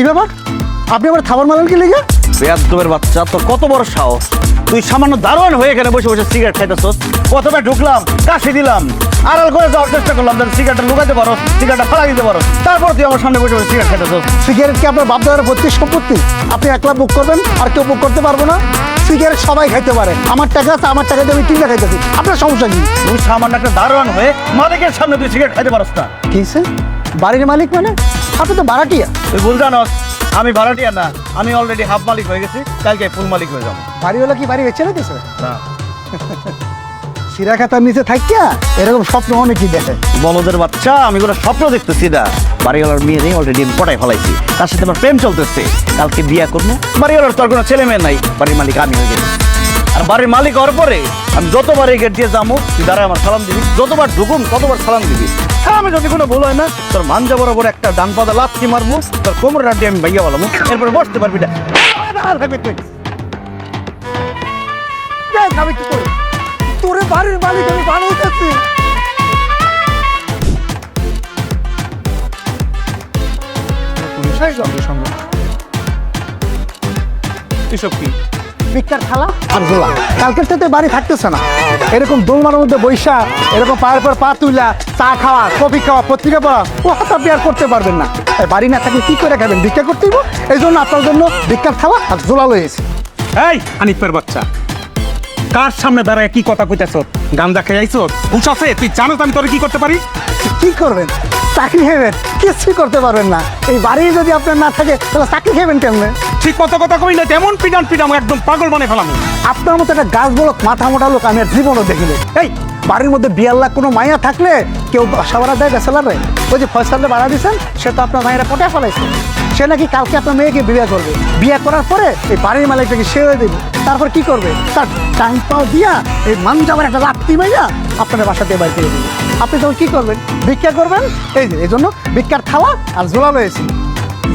কি ব্যাপার? আপনি আবার থাবার মারলেন কি লেগে? বেয়াদবের বাচ্চা তোর কত বড় সাহস। তুই সামান্য দারোয়ান হয়ে এখানে বসে বসে সিগারেট খাইতেছস। প্রথমে ঢুকলাম কাশি দিলাম। আড়াল করে যাওয়ার চেষ্টা করলাম যেন সিগারেটটা লুকাইতে পারো সিগারেটটা ফালাই দিতে পারো। তারপর তুই আমার সামনে বসে বসে সিগারেট খাইতেছস। সিগারেট কি আপনার বাপ দাদার ভর্তির সম্পত্তি? আপনি একলা বুক করবেন আর কেউ বুক করতে পারব না? সিগারেট সবাই খাইতে পারে। আমার টাকা আছে আমার টাকা দিয়ে আমি কিনে খাইতেছি। আপনার সমস্যা কি? তুই সামান্য একটা দারোয়ান হয়ে মালিকের সামনে তুই সিগারেট খাইতে পারস না। কিসে বাড়ির মালিক মানে? আপনি তো ভাড়াটিয়া। তুই ভুল জানস আমি ভাড়াটিয়া না আমি অলরেডি হাফ মালিক হয়ে গেছি কালকে ফুল মালিক হয়ে যাব। বাড়িওয়ালা কি বাড়ি বেচে রেখেছে? না। সিরা নিচে থাকিয়া এরকম স্বপ্ন অনেকই দেখে? বলদের বাচ্চা আমি কোনো স্বপ্ন দেখতেছি না বাড়িওয়ালার মেয়ে নেই অলরেডি আমি পটাই ফেলাইছি। তার সাথে আমার প্রেম চলতেছে। কালকে বিয়া করব। বাড়িওয়ালার তোর কোনো ছেলে মেয়ে নাই বাড়ির মালিক আমি হয়ে গেছি। আর বাড়ির মালিক হওয়ার পরে আমি যতবার এই গেট দিয়ে যাব তুই দাঁড়ায় আমার সালাম দিবি। যতবার ঢুকুম, ততবার সালাম দিবি। হ্যাঁ আমি যদি কোনো ভুল হয় না, তোর মাঞ্জা বরাবর একটা ডান পাতা লাথি মারবো তোর কোমর রাড্ডি আমি ভাইয়া বলাবো এরপরে বসতে পারবি না। আমি কি করি? তোরে বাড়ির মালিক আমি বানাইতেছি। সঙ্গে। এসব কি? ভিক্ষার খালা? আর জোলা। কালকের সাথে বাড়ি থাকতেছে না। এরকম দোলমার মধ্যে বৈশা এরকম পায়ের পর পা তুইলা চা খাওয়া কফি খাওয়া পত্রিকা পড়া ও হাত আপনি আর করতে পারবেন না। বাড়ি না থাকলে কি করে খাবেন? ভিক্ষা করতে হইব? এই জন্য আপনার জন্য ভিক্ষার খাওয়া আর জোলা লয়েছি এই হানিফের বাচ্চা। কার সামনে দাঁড়ায় কি কথা কইতেছ? গান্দা খেয়ে আইছ? হুশ আছে? তুই জানো আমি তোরে কি করতে পারি? কি করবেন? চাকরি খাবেন কিছুই করতে পারবেন না। এই বাড়ি যদি আপনার না থাকে তাহলে চাকরি খাবেন কেমনে? ঠিক কত কথা কই না তেমন পিডান পিডাম একদম পাগল বানাই ফেলাম। আপনার মতো একটা গাছ বলক মাথা মোটা লোক আমি জীবনও দেখিনি এই, বাড়ির মধ্যে বিয়ার লাখ কোনো মায়া থাকলে কেউ বাসা ভাড়া দেয় বেসালারে ওই যে ফয়সালে ভাড়া দিয়েছেন, সে তো আপনার মায়েরা পটে ফেলাইছে। সে নাকি কালকে আপনার মেয়েকে বিয়ে করবে। বিয়ে করার পরে এই বাড়ির মালিকটাকে সে হয়ে দেবে। তারপর কি করবে? তার টাইম পাও দিয়া এই মানজাবার একটা লাত্তি মাইয়া আপনার বাসাতে বাড়ি করে দেবে। আপনি তখন কি করবেন? ভিক্ষা করবেন? এই যে, এই জন্য ভিক্ষার খাওয়া আর জোলা রয়েছে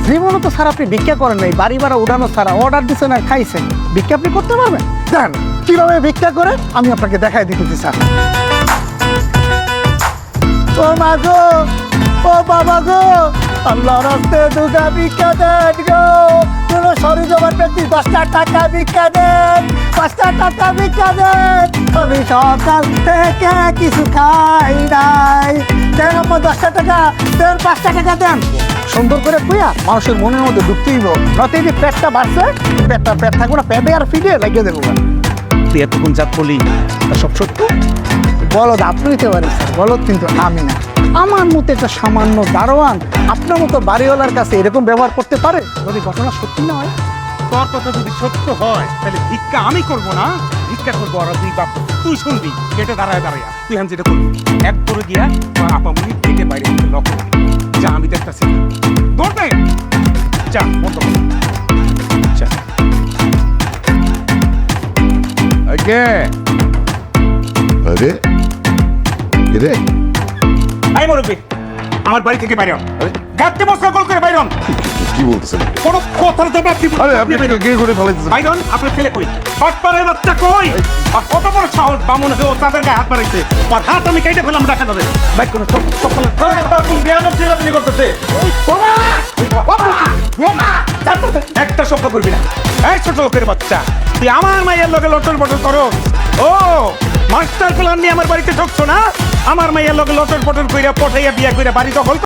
জীবনে তো স্যার আপনি ভিক্ষা করেন নাই, বাড়ি ভাড়া উঠানো ছাড়া অর্ডার দিচ্ছেন আর খাইছেন। ভিক্ষা আপনি করতে পারবেন? জান কীভাবে ভিক্ষা করে? আমি আপনাকে দেখাই দিতেছি, স্যার। ও মা গো, ও বাবা গো আল্লাহ রাস্তে দুগা ভিক্ষা দেন গো। কোনো সরি জমান ব্যক্তি দশটা টাকা ভিক্ষা দেন, পাঁচটা টাকা ভিক্ষা দেন। আমি সকাল থেকে কিছু খাই নাই। দেন আমার দশটা টাকা দেন পাঁচটা টাকা দেন। সুন্দর করে কুইয়া মানুষের মনের মধ্যে ঢুকতেই নতে যে পেটটা বাড়ছে পেটটা পেট থাকবে না পেটে আর ফিডে লাগিয়ে দেবো। তুই এতক্ষণ যা বলি তা সব সত্য? বলদ আপনি নিতে পারেন স্যার বলদ কিন্তু আমি না। আমার মতো একটা সামান্য দারোয়ান আপনার মতো বাড়িওয়ালার কাছে এরকম ব্যবহার করতে পারে? যদি ঘটনা সত্যি না হয়? তোর কথা যদি সত্য হয় তাহলে ভিক্ষা আমি করব না। ভিক্ষা করব আর দুই বাপ তুই শুনবি কেটে দাঁড়ায় দাঁড়ায় তুই আমি যেটা করবি এক করে গিয়া আপামনি বাইরে থেকে লক যা আমি দেখতেছি ধরবে যা বন্ধ কর। যা আগে। আরে। রে। আই মুরব্বী আমার বাড়ি থেকে বাইরে আরে? গাড়তে মশলা কল করে বাইরন। কি বলতেছেন? কোনো কথার জবাব দিব আরে আপনি গে করে ফেলাইতেছেন। বাইরন আপনার ছেলে কই? হটপারের বাচ্চা কই? আর কত বড় সাহস বামুন হয়ে ও তাদের গায়ে হাত মারাইছে আর হাত আমি কেটে ফেলাম দেখা যাবে। বাইক কোনো সব তুমি বিয়ানো ছিল আপনি করতেছে একটা শব্দ করবি না। এই ছোট লোকের বাচ্চা তুই আমার মায়ের লগে লটর বটর করো ও মাস্টার প্ল্যান নিয়ে আমার বাড়িতে ঢুকছো না? আমার মায়ের লগে লটর বটর কইরা পটাইয়া বিয়া কইরা বাড়ি দখল